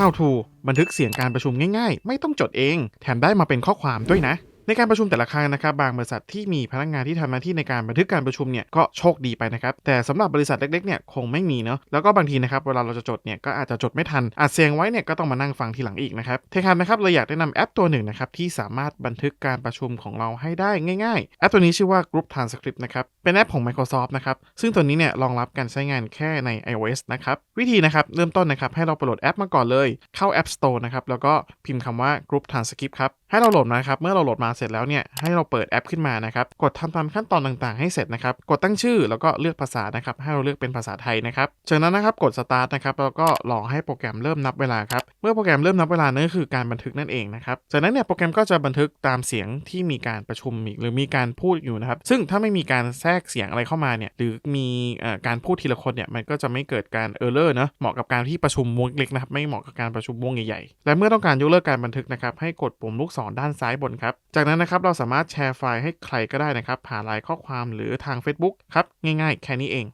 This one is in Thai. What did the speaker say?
How to บันทึกเสียงการประชุมง่ายๆ ไม่ต้องจดเอง แถมได้มาเป็นข้อความด้วยนะ ในการประชุมแต่ละครั้งนะครับบางบริษัทที่มีพนักงานที่ทำหน้าที่ในการบันทึกการประชุมเนี่ยก็โชคดีไปนะครับแต่สำหรับบริษัทเล็กๆเนี่ยคงไม่มีเนาะแล้วก็บางทีนะครับเวลาเราจะจดเนี่ยก็อาจจะจดไม่ทันอัดเสียงไว้เนี่ยก็ต้องมานั่งฟังทีหลังอีกนะครับเทคันนะครับเราอยากแนะนำแอปตัวหนึ่งนะครับที่สามารถบันทึกการประชุมของเราให้ได้ง่ายๆ แอปตัวนี้ชื่อว่า Group Transcript นะครับเป็นแอปของ Microsoft นะครับซึ่งตัวนี้เนี่ยรองรับการใช้งานแค่ใน iOS นะครับวิธีนะครับเริ่มต้นนะครับให้เราโหลดแอปมาก่อนเลยเข้า App Store นะครับแล้วก็พิมพ์คำว่า Group Transcript ครับ ให้เราโหลดมานะครับ เมื่อเราโหลดมาเสร็จแล้วเนี่ยให้เราเปิดแอปขึ้นมานะครับ กดทำตามขั้นตอนต่างๆให้เสร็จนะครับ กดตั้งชื่อแล้วก็เลือกภาษานะครับ ให้เราเลือกเป็นภาษาไทยนะครับ จากนั้นนะครับกด Start นะครับแล้วก็รอให้โปรแกรมเริ่มนับเวลาครับ เมื่อโปรแกรมเริ่มนับเวลานั่นคือการบันทึกนั่นเองนะครับ จากนั้นเนี่ยโปรแกรมก็จะบันทึกตามเสียงที่มีการประชุมหรือมีการพูดอยู่นะครับ ซึ่งถ้าไม่มีการแทรกเสียงอะไรเข้ามาเนี่ยหรือมีอการพูดทีละคนเนี่ยมันก็จะไม่เกิดการเออร์เลอร์นะเหมาะกับการที่ประชุมวงเล็กนะครับไม่เหมาะกับการประชุมวงใหญ่ๆและเมื่อต้องการยกเลิกการบันทึกนะครับให้กดปุ่มลูกศรด้านซ้ายบนครับ จากนั้นนะครับเราสามารถแชร์ไฟล์ให้ใครก็ได้นะครับผ่านไลน์ข้อความหรือทาง Facebook ครับง่ายๆ แค่นี้เอง